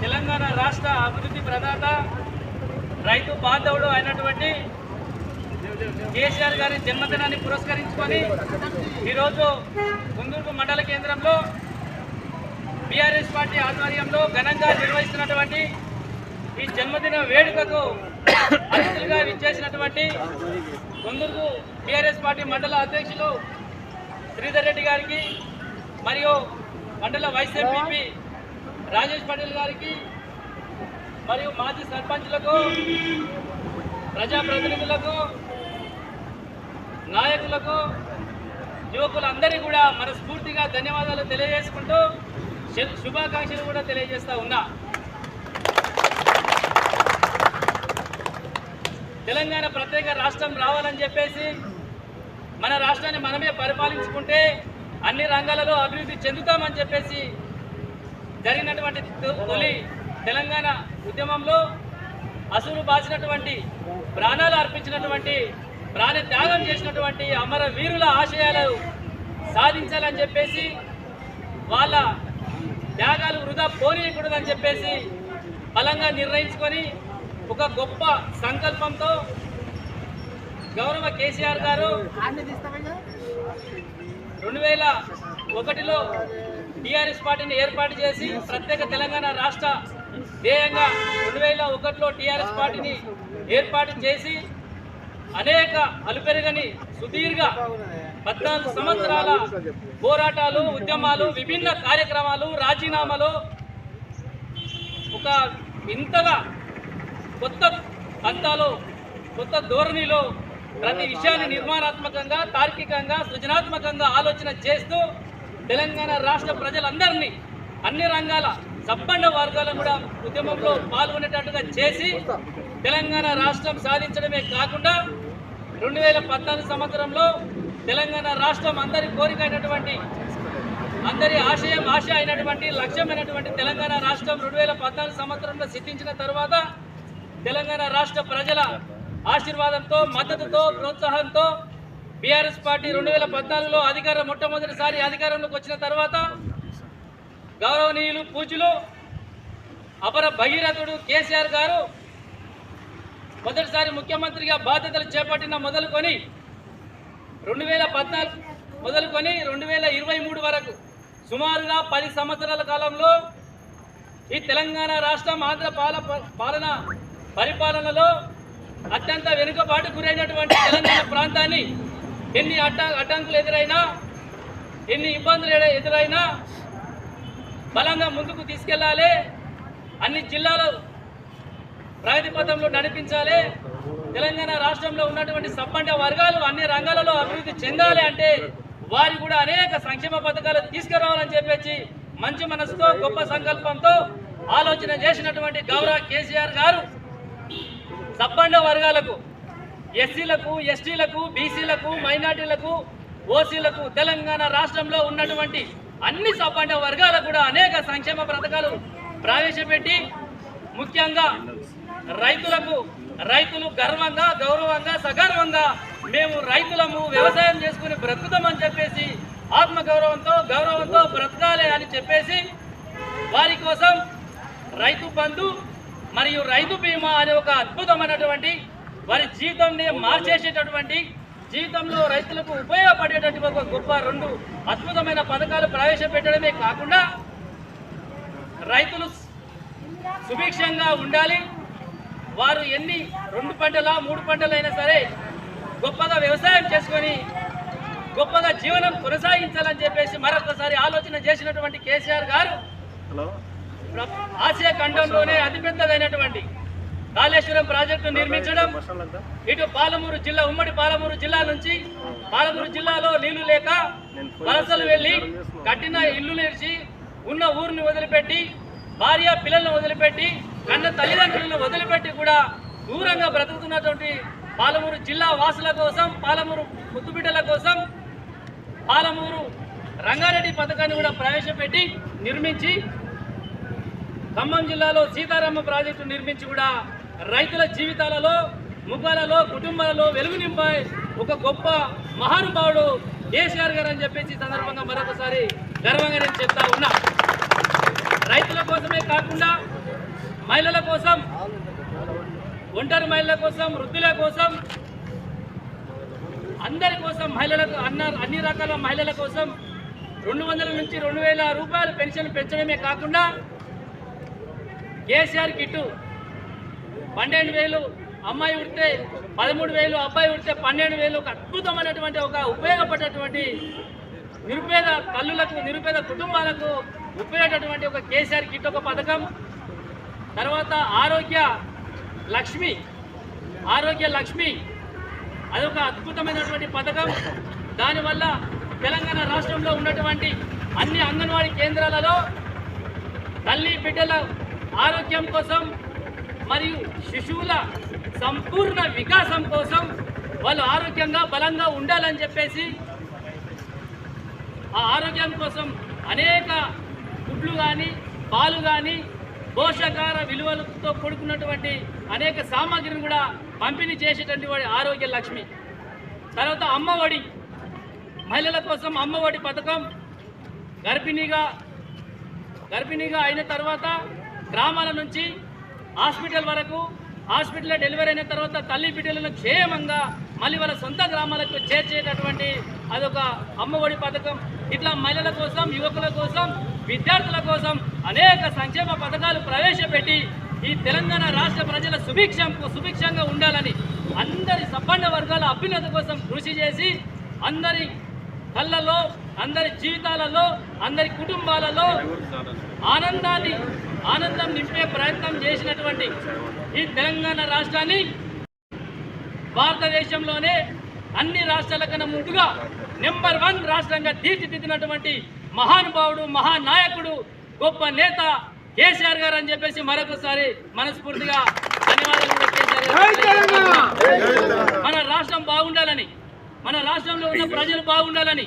తెలంగాణ రాష్ట్ర అభివృద్ధి ప్రదాత రైతు బాంధవుడు అయినటువంటి కేసీఆర్ గారి జన్మదినాన్ని పురస్కరించుకొని ఈరోజు కుందూరు మండల కేంద్రంలో బీఆర్ఎస్ పార్టీ ఆధ్వర్యంలో ఘనంగా నిర్వహిస్తున్నటువంటి ఈ జన్మదిన వేడుకకు అతిథులుగా విచ్చేసినటువంటి కొందరు బీఆర్ఎస్ పార్టీ మండల అధ్యక్షులు శ్రీధర్ రెడ్డి గారికి మరియు మండల వైస్ ఎంపీపీ రాజేష్ పటేల్ గారికి మరియు మాజీ సర్పంచ్లకు ప్రజాప్రతినిధులకు నాయకులకు యువకులందరికీ కూడా మనస్ఫూర్తిగా ధన్యవాదాలు తెలియజేసుకుంటూ శుభాకాంక్షలు కూడా తెలియజేస్తా ఉన్నా. తెలంగాణ ప్రత్యేక రాష్ట్రం రావాలని చెప్పేసి మన రాష్ట్రాన్ని మనమే పరిపాలించుకుంటే అన్ని రంగాలలో అభివృద్ధి చెందుతామని చెప్పేసి జరిగినటువంటి తొలి తెలంగాణ ఉద్యమంలో అసులు బాసినటువంటి ప్రాణాలు అర్పించినటువంటి ప్రాణ త్యాగం చేసినటువంటి అమర వీరుల ఆశయాలు సాధించాలని చెప్పేసి వాళ్ళ త్యాగాలు వృధా పోనీయకూడదని చెప్పేసి బలంగా నిర్ణయించుకొని ఒక గొప్ప సంకల్పంతో గౌరవ కేసీఆర్ గారు రెండు వేల ఒకటిలో టీఆర్ఎస్ పార్టీని ఏర్పాటు చేసి ప్రత్యేక తెలంగాణ రాష్ట్ర ధ్యేయంగా రెండు వేల ఒకటిలో టీఆర్ఎస్ పార్టీని ఏర్పాటు చేసి అనేక అలుపెరగని సుదీర్ఘ పద్నాలుగు సంవత్సరాల పోరాటాలు ఉద్యమాలు విభిన్న కార్యక్రమాలు రాజీనామాలు ఒక ఇంతగా కొత్త పంతాలు కొత్త ధోరణిలో ప్రతి విషయాన్ని నిర్మాణాత్మకంగా తార్కికంగా సృజనాత్మకంగా ఆలోచన చేస్తూ తెలంగాణ రాష్ట్ర ప్రజలందరినీ అన్ని రంగాల సంపన్న వర్గాలను కూడా ఉద్యమంలో పాల్గొనేటట్టుగా చేసి తెలంగాణ రాష్ట్రం సాధించడమే కాకుండా రెండు వేల పద్నాలుగు సంవత్సరంలో తెలంగాణ రాష్ట్రం అందరి కోరిక అయినటువంటి అందరి ఆశయం ఆశ అయినటువంటి లక్ష్యమైనటువంటి తెలంగాణ రాష్ట్రం రెండు వేల పద్నాలుగు సంవత్సరంలో సిద్ధించిన తర్వాత తెలంగాణ రాష్ట్ర ప్రజల ఆశీర్వాదంతో మద్దతుతో ప్రోత్సాహంతో బీఆర్ఎస్ పార్టీ రెండు వేల పద్నాలుగులో అధికారం మొట్టమొదటిసారి అధికారంలోకి వచ్చిన తర్వాత గౌరవనీయులు పూజలు అపర భగీరథుడు కేసీఆర్ గారు మొదటిసారి ముఖ్యమంత్రిగా బాధ్యతలు చేపట్టిన మొదలుకొని రెండు వేల పద్నాలుగు మొదలుకొని రెండు వేల ఇరవై మూడు వరకు సుమారుగా పది సంవత్సరాల కాలంలో ఈ తెలంగాణ రాష్ట్రం ఆంధ్ర పాల పాలన పరిపాలనలో అత్యంత వెనుకబాటు గురైనటువంటి తెలంగాణ ప్రాంతాన్ని ఎన్ని అడ్డా అడ్డంకులు ఎదురైనా ఎన్ని ఇబ్బందులు ఎదురైనా బలంగా ముందుకు తీసుకెళ్ళాలి. అన్ని జిల్లాలు ప్రగతి పథంలో నడిపించాలి. తెలంగాణ రాష్ట్రంలో ఉన్నటువంటి సబ్బండ వర్గాలు అన్ని రంగాలలో అభివృద్ధి చెందాలి అంటే వారి కూడా అనేక సంక్షేమ పథకాలు తీసుకురావాలని చెప్పేసి మంచి మనసుతో గొప్ప సంకల్పంతో ఆలోచన చేసినటువంటి గౌరవ కేసీఆర్ గారు సబ్బండ వర్గాలకు ఎస్సీలకు ఎస్టీలకు బీసీలకు మైనార్టీలకు ఓసీలకు తెలంగాణ రాష్ట్రంలో ఉన్నటువంటి అన్ని సబ్బండ వర్గాలకు కూడా అనేక సంక్షేమ పథకాలు ప్రవేశపెట్టి ముఖ్యంగా రైతులకు రైతులు గర్వంగా గౌరవంగా సగర్వంగా మేము రైతులము వ్యవసాయం చేసుకుని బ్రతుకుతామని చెప్పేసి ఆత్మగౌరవంతో గౌరవంతో బ్రతకాలి అని చెప్పేసి వారి కోసం రైతు బంధు మరియు రైతు బీమా అనే ఒక అద్భుతమైనటువంటి వారి జీవితాన్ని మార్చేసేటటువంటి జీవితంలో రైతులకు ఉపయోగపడేటటువంటి ఒక గొప్ప రెండు అద్భుతమైన పథకాలు ప్రవేశపెట్టడమే కాకుండా రైతులు సుభిక్షంగా ఉండాలి. వారు ఎన్ని రెండు పంటల మూడు పంటలైనా సరే గొప్పగా వ్యవసాయం చేసుకొని గొప్పగా జీవనం కొనసాగించాలని చెప్పేసి మరొకసారి ఆలోచన చేసినటువంటి కేసీఆర్ గారు ఆసియా ఖండంలోనే అతిపెద్దదైనటువంటి కాళేశ్వరం ప్రాజెక్టు నిర్మించడం ఇటు పాలమూరు జిల్లా ఉమ్మడి పాలమూరు జిల్లా నుంచి పాలమూరు జిల్లాలో నీళ్ళు లేక వలసలు వెళ్ళి కట్టిన ఇల్లు నేర్చి ఉన్న ఊరిని వదిలిపెట్టి భార్య పిల్లలను వదిలిపెట్టి కన్న తల్లిదండ్రులను వదిలిపెట్టి కూడా దూరంగా బ్రతుకుతున్నటువంటి పాలమూరు జిల్లా వాసుల కోసం పాలమూరు ముద్దుబిడ్డల కోసం పాలమూరు రంగారెడ్డి పథకాన్ని కూడా ప్రవేశపెట్టి నిర్మించి ఖమ్మం జిల్లాలో సీతారామ ప్రాజెక్టు నిర్మించి కూడా రైతుల జీవితాలలో ముఖాలలో కుటుంబాలలో వెలుగు నింపాయి ఒక గొప్ప మహానుభావుడు కేసీఆర్ గారు అని చెప్పేసి సందర్భంగా మరొకసారి గర్వంగా నేను చెప్తా ఉన్నా. రైతుల కోసమే కాకుండా మహిళల కోసం ఒంటరి మహిళల కోసం వృద్ధుల కోసం అందరి కోసం మహిళలకు అన్న అన్ని రకాల మహిళల కోసం రెండు వందల నుంచి రెండు వేల రూపాయలు పెన్షన్ పెంచడమే కాకుండా కేసీఆర్ కిట్టు పన్నెండు వేలు అమ్మాయి ఉడితే పదమూడు వేలు అబ్బాయి ఉడితే పన్నెండు వేలు ఒక అద్భుతమైనటువంటి ఒక ఉపయోగపడేటువంటి నిరుపేద తల్లులకు నిరుపేద కుటుంబాలకు ఉపయోగపడేటువంటి ఒక కేసీఆర్ కిట్ ఒక పథకం. తర్వాత ఆరోగ్య లక్ష్మి ఆరోగ్య లక్ష్మి అదొక అద్భుతమైనటువంటి పథకం. దానివల్ల తెలంగాణ రాష్ట్రంలో ఉన్నటువంటి అన్ని అంగన్వాడీ కేంద్రాలలో తల్లి బిడ్డల ఆరోగ్యం కోసం మరియు శిశువుల సంపూర్ణ వికాసం కోసం వాళ్ళు ఆరోగ్యంగా బలంగా ఉండాలని చెప్పేసి ఆ ఆరోగ్యం కోసం అనేక గుడ్లు కానీ పాలు కానీ పోషకాహార విలువలతో కూడుకున్నటువంటి అనేక సామాగ్రిని కూడా పంపిణీ చేసేటువంటి వాడి ఆరోగ్య లక్ష్మి. తర్వాత అమ్మఒడి. మహిళల కోసం అమ్మఒడి పథకం గర్భిణీగా గర్భిణీగా అయిన తర్వాత గ్రామాల నుంచి హాస్పిటల్ వరకు హాస్పిటల్లో డెలివరీ అయిన తర్వాత తల్లి బిడ్డలను క్షేమంగా మళ్ళీ వాళ్ళ సొంత గ్రామాలకు చేర్చేటటువంటి అదొక అమ్మఒడి పథకం. ఇట్లా మహిళల కోసం యువకుల కోసం విద్యార్థుల కోసం అనేక సంక్షేమ పథకాలు ప్రవేశపెట్టి ఈ తెలంగాణ రాష్ట్ర ప్రజల సుభిక్షం సుభిక్షంగా ఉండాలని అందరి సంపన్న వర్గాల అభ్యున్నత కోసం కృషి చేసి అందరి కళ్ళలో అందరి జీవితాలలో అందరి కుటుంబాలలో ఆనందాన్ని ఆనందం నింపే ప్రయత్నం చేసినటువంటి ఈ తెలంగాణ రాష్ట్రాన్ని భారతదేశంలోనే అన్ని రాష్ట్రాల కన్నా ముందుగా నెంబర్ వన్ రాష్ట్రంగా తీర్చిదిద్దినటువంటి మహానుభావుడు మహానాయకుడు గొప్ప నేత కేసీఆర్ గారు అని చెప్పేసి మరొకసారి మనస్ఫూర్తిగా ధన్యవాదాలు. మన రాష్ట్రం బాగుండాలని మన రాష్ట్రంలో ఉన్న ప్రజలు బాగుండాలని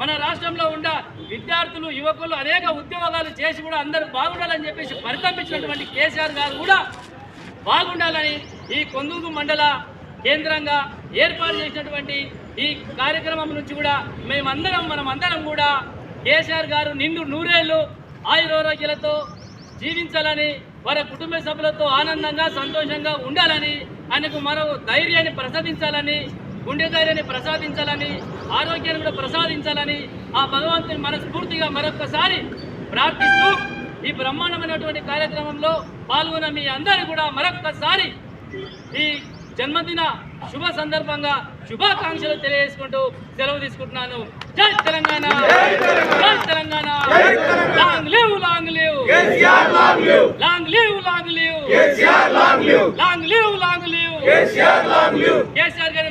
మన రాష్ట్రంలో ఉన్న విద్యార్థులు యువకులు అనేక ఉద్యోగాలు చేసి కూడా అందరూ బాగుండాలని చెప్పేసి పరితపించినటువంటి కేసీఆర్ గారు కూడా బాగుండాలని ఈ కొందూరు మండల కేంద్రంగా ఏర్పాటు చేసినటువంటి ఈ కార్యక్రమం నుంచి కూడా మేమందరం మనం అందరం కూడా కేసీఆర్ గారు నిండు నూరేళ్ళు ఆయురారోగ్యాలతో జీవించాలని వారి కుటుంబ సభ్యులతో ఆనందంగా సంతోషంగా ఉండాలని ఆయనకు మరో ధైర్యాన్ని ప్రసాదించాలని గుండె ధైర్యాన్ని ప్రసాదించాలని ఆరోగ్యాన్ని కూడా ప్రసాదించాలని ఆ భగవంతుని మనస్ఫూర్తిగా మరొకసారి ప్రార్థిస్తూ ఈ బ్రహ్మాండమైనటువంటి కార్యక్రమంలో పాల్గొన్న మీ అందరూ కూడా మరొక్కసారి ఈ జన్మదిన శుభ సందర్భంగా శుభాకాంక్షలు తెలియజేసుకుంటూ సెలవు తీసుకుంటున్నాను. జై తెలంగాణ! జై Telangana! Long live long live! Long live! Long live long live! Long live! KCR గారి